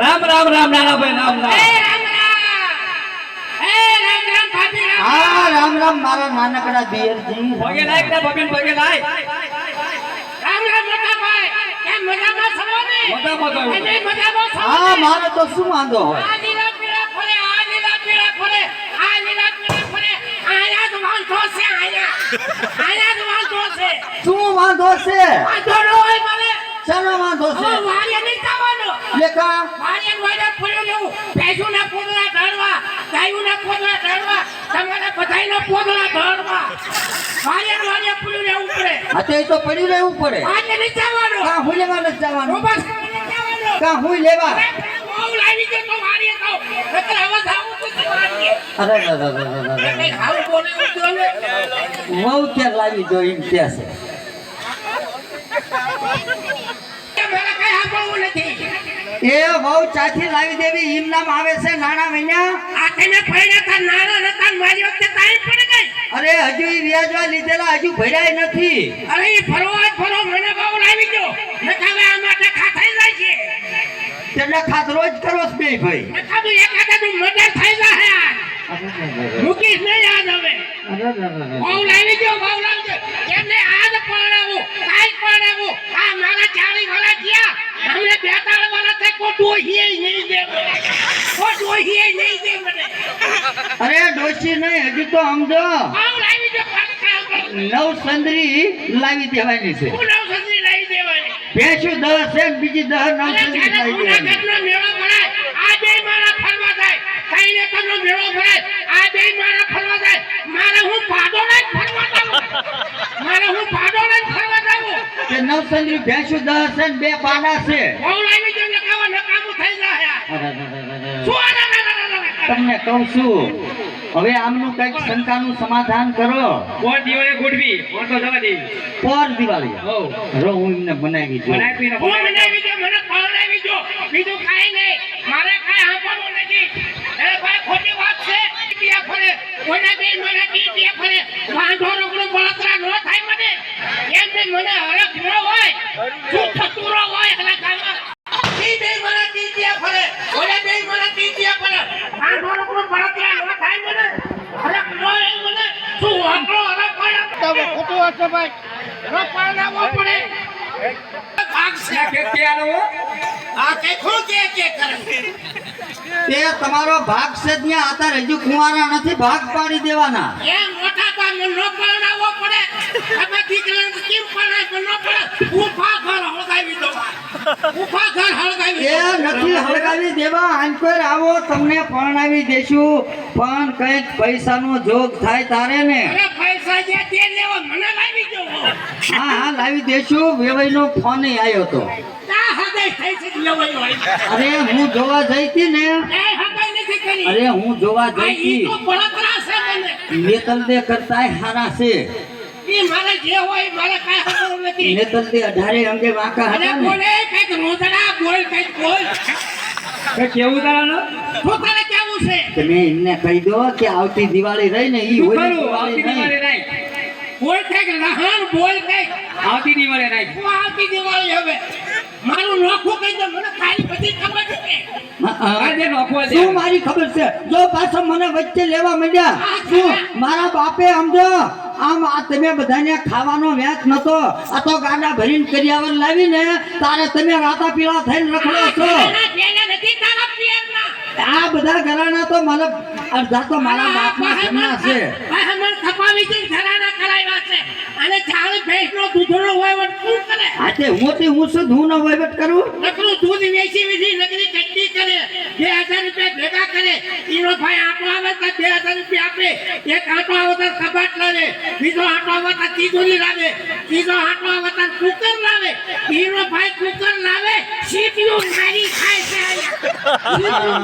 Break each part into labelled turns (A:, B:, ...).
A: રામ રામ રામ
B: નાનાભાઈ
A: રામ
B: રામ. રામ એ રામ રામ ભાભી રામ.
C: હા રામ રામ મારા નાનકડા દિયરજી.
A: પગે લાય કે ભગન પગે લાય.
B: રામ રામ મોટા ભાઈ કેમ મજામાં છો ને?
A: મજામાં છો.
B: અમે મજામાં છો
C: હા
B: ને?
C: મારે તો શું વાંધો હોય?
B: આ લીલા પીળા ફરે આ લીલા પીળા ફરે આ લીલા પીળા ફરે. આયા જ વાંધો છે આયા. આયા જ વાંધો છે.
C: શું વાંધો છે?
B: વાંધો ન હોય મને.
C: ચાલો વાંધો છે?
B: હવે વારે નહીં જવાનો
C: લેકા
B: વાડા વારે લેવું ભેજુ ના પોદળા ઢળવા ગાયુંના પોદળા ઢળવા તમારા બધાયના પોદળા ઢળવા. વારે વાડા ફર્યું રહેવું પડે.
C: હા તો એ તો પડી રહેવું પડે.
B: આજે નહીં જવાનો
C: કાં હું લેવા નથી જવાનું?
B: બસ
C: કા હું લેવા?
B: બહુ લાવી દે તો મારી જાઓ. નકર હવે જાવું તો મારી
C: અરે અરે, અરે, અરે, અરે, અરે.
B: કંઈક બોલે એવું તો ને.
C: વહુ ક્યાં લાવી જો એમ કે છે? એ બહુ ચાથી લાવી દેવી એમ નામ આવે છે નાણા મહિના.
B: આ તમે પડ્યા તા નાણા નતા મારી વખતે તાઈ પડી ગઈ.
C: અરે હજુ ઈ વ્યાજવા લીધેલા હજુ ભર્યા નથી.
B: અરે ઈ ફરવા જ ફરો મને બહુ લાવી દો. નખાવે આ માટે ખાઈ જાય છે
C: તેમને ખાત રોજ કરો બે ભાઈ.
B: નકર તો એકાદાનું મર્ડર થઈ જાય. મૂકીશ નહીં યાદ હવે. બહુ લાવી દો બહુ લાવી દો એમને આજ પરણાવું પરણાવું આ મારા ચાળી વાળા ગયા અમને બેતાળ વાળા થાય કોઈ ડોહીએ નહીં દે મને. ડોહીએ નહીં દે મને.
C: અરે ડોશી નહીં હજુ તો સમજો
B: બહુ લાવી દો
C: નવ સંદરી લાવી દેવાની છે.
B: નવ સદી લાવી દેવાની.
C: ભેંસું દસ છે બીજી દસ નવ સંદરી લાવી દેવાની.
B: જૂનાગઢનો મેળો ભરાય, આ બે મારા ફરવા જાય. કાંઈનેતરનો મેળો ભરાય,
C: ના, ભેંસુ દર્શન બે
B: ના, છે
C: તમને કહું છું હવે આમનું કંઈક શંકાનું સમાધાન કરો
A: કોણ દિવાળે ગોઠવી કોણ તો જવા દે
C: પર દિવાળી રો હું એમને બનાવી દઉં
A: બનાવી
B: દો, મને પરણાવી દો. બીજું કાંઈ નહીં. મારે કાંઈ સાંભળવું નથી. એ ભાઈ ખોટી વાત છે. ટીટિયા ફરે. કોઈના બેન મને ટીટિયા ફરે. વાંઢો રોકડો બળતરા ન થાય મને. એમ મને હોય. મને ફરે. ઓલા મને ફરે. ન થાય મને. ન મને. ખોટું હશે ભાઈ. પડે. ભાગ છે.
A: કે કે આવો
B: આ કે કે કે કરે
C: તે તમારો ભાગ છે ત્યાં આતા હજુ કુંવારા નથી ભાગ પાડી દેવાના
B: એમ મોટા નો પરણાવવો દીકરાને કેમ પરણાવ ન પડે? ઊભા ઘર હળગાવી દો. ઊભા ઘર હળગાવી
C: એ નથી હળગાવી દેવા. આંકોર આવો તમને પરણાવી દેશું પણ કંઈક પૈસાનો જોગ થાય તારે ને.
B: અરે પૈસા જે તે લેવા મને લાવી દો.
C: હા હા લાવી દેશું. વેવાઈનો ફોન આવ્યો તો. અરે હું જોવા જઈ હતી ને. અરે હું જોવા
B: જઈતી
C: જઈ હતી કરતાય હારા છે.
B: ઈ મારે જે હોય મારે કાંઈ ખબર નથી.
C: નેતલ દે અઢારે અંગે વાંકા હતા ને.
B: બોલે કંઈક રોદડા બોલ કંઈક બોલ.
A: કે કેવું તારા
B: શું તારે કેવું છે?
C: તમે એમને કહી દો કે આવતી દિવાળી રહી ને ઈ
A: કરું? આવતી
C: દિવાળી
B: બોલ કંઈક લહાણ બોલ કંઈક.
A: આવતી દિવાળે
B: હું આવતી દિવાળી હવે. મારું નોખું કહી દો મને ખાલી બધી ખબર છે.
C: હા, હા. શું મારી ખબર છે? જો પાછો મને વચ્ચે લેવા માંડ્યા. શું? મારા બાપે સમજો. આમ આ તમે બધાને ખાવાનો વેચ નતો. આ તો ગાડા ભરીને કરિયાવર લાવીને તારે તમે રાતા પીળા થઈને રખડો છો. આ બધા ઘરાના તો મને અડધા તો મારા બાપના ઘરના છે.
B: ખપાવી છે ઘરાના કરાવ્યા છે. અને ચાળી ભેંસનો દૂધનો વહીવટ કરે?
C: મોટી હું શું ધૂન વહીવટ કરું?
B: નકરું દૂધ વેચી વેચી નકરી ચટણી કરે. બે હજાર રૂપિયા ભેગા કરે. એનો ભાઈ આટો આવે તો બે હજાર રૂપિયા આપે. એક આટો આવે તો કબાટ લાવે તિજોરી લાવે. ત્રીજો આટો આવે કુકર લાવે. હીરો ભાઈ કુકર લાવે. સીટીઓ મારી ખાય છે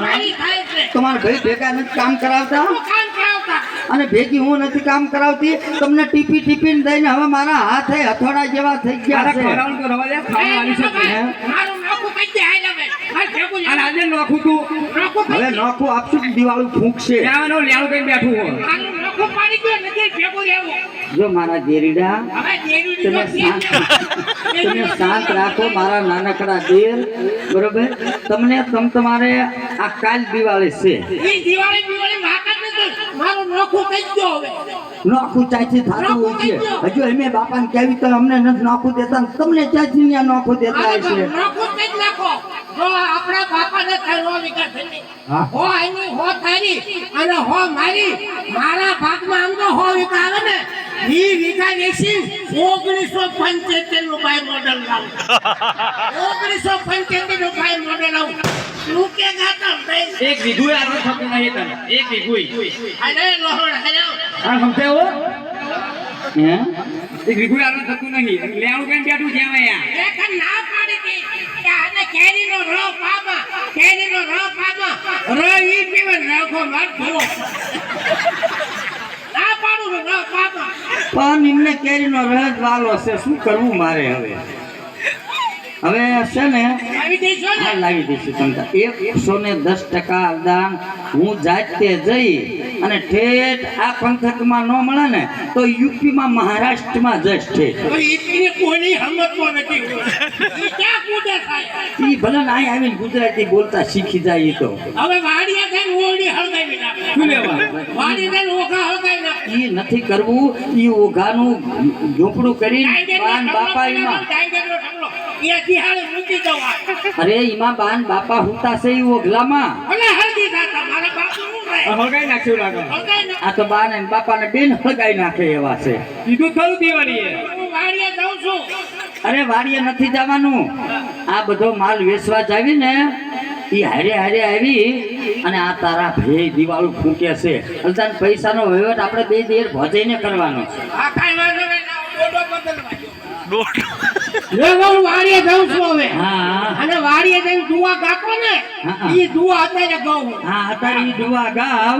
B: મારી ખાય છે.
C: તમારા ભાઈ ભેગા નથી કામ કરાવતા?
B: કામ કરાવતા?
C: અને ભેગી હું નથી કામ કરાવતી? તમને ટીપી ટીપીને દઈને હવે મારા હાથે હથોડા જેવા થઈ ગયા છે.
A: ખવડાવવાનું તો રવા દે ખાવા આવી શકે
B: ભાઈ, મારું નાખું કઈ દે હાલ હવે.
A: અને આજે નોખું તું.
C: હવે. નોખું આપશું દિવાળી ફૂંકશે.
A: લેવાનું લેણું કઈ બેઠું હોય.
B: મારું નાખું ગયો નથી ભેગું રહેવું.
C: જો મારા જેરીડા તમે શાંત તમે શાંત રાખો મારા નાનકડા દેર બરોબર? તમને તમ તમારે આ કાલ દિવાળી છે.
B: દિવાળી દિવાળી વાત જ નથી. મારું નોખું થઈ ગયો હવે.
C: નોખું ચાચી થતું હોય છે. હજુ અમે બાપાને કહેવી તો અમને નથી નોખું દેતા તમને ચાચી ને નોખું દેતા
B: હોય
C: હશે?
B: નોખું થઈ નાખો. જો આપણા બાપાને થયો વિકાસ થઈ
C: હા.
B: હો એની હો તારી અને હો મારી. મારા ભાગમાં આમ તો હો વીઘા આવે ને ઈ વેચી ઓગણીસો પંચોતેરનું બાય મોડલ લાવું. ઓગણીસો પંચોતેરનું બાય મોડલ લાવું તું કે ગાતા
A: એક વિઘુ આટલું થતું નહીં તને. એક વીઘું
B: અરે લોહણ અરે
A: આ સમજાવો
C: હે?
A: એક વીઘું આટલું થતું નહીં. લેણું કેમ બેઠું છે અહીંયા?
B: ના પાડી હતી કે આને કેરીનો રસ પામા કેરીનો રસ પામા ર ઈ પીવે રાખો માર ધોવો ના પાડું ને પામા
C: પણ એમને કેરીનો રસ વાલો છે શું કરવું મારે હવે? હવે છે ને
B: આવી જઈશો ને?
C: હા લાવી દઈશું તમતા એકસો ને દસ ટકા દાન હું જાતે જઈ અને ઠેઠ આ પંથકમાં ન મળે ને તો યુપીમાં મહારાષ્ટ્રમાં જઈશ
B: છે કોની હમતો નથી ઈ
C: ભલે ને આવીને ગુજરાતી બોલતા શીખી જાય તો.
B: હવે વાડીએ થઈને ઓળી હળગાવી નાખે.
A: શું લેવા
B: વાડી થઈને ઓઘા હળગાવી નાખે.
C: ઈ નથી કરવું ઈ ઓઘાનું ઝૂંપડું કરીને બાન
B: ઢગલો
C: બાપા
B: બનાવો,
C: એમાં.
B: ટાઈગરનો ઢગલો. એ દિહાળે મૂકી દઉં આ.
C: અરે એમાં બાન બાપા હુતા છે ઈ ઓઘલામાં.
B: હળગી જાતા, મારા બાપુ
A: આ હળગાઈ નાખ્યું લાગે.
C: આ તો બાને ને બાપાને બેન હળગાઈ નાખે એવા
A: કીધું ખરું
B: છું.
C: અરે વાડીએ નથી જવાનું. આ બધો માલ વેચવા જાવી ને એ હારે હારે આવી અને આ તારા ભે દિવાળું ફૂંકે છે. અલતાન પૈસાનો વહીવટ આપણે બે દેર ભજાઈને કરવાનો.
B: હું વાડીએ જાઉં છું હવે.
C: હા.
B: અને વાડીએ જઈને દુઆ ગાતો ને ઈ દુઆ અત્યારે દુવા
C: હા અત્યારે ઈ ગાવ.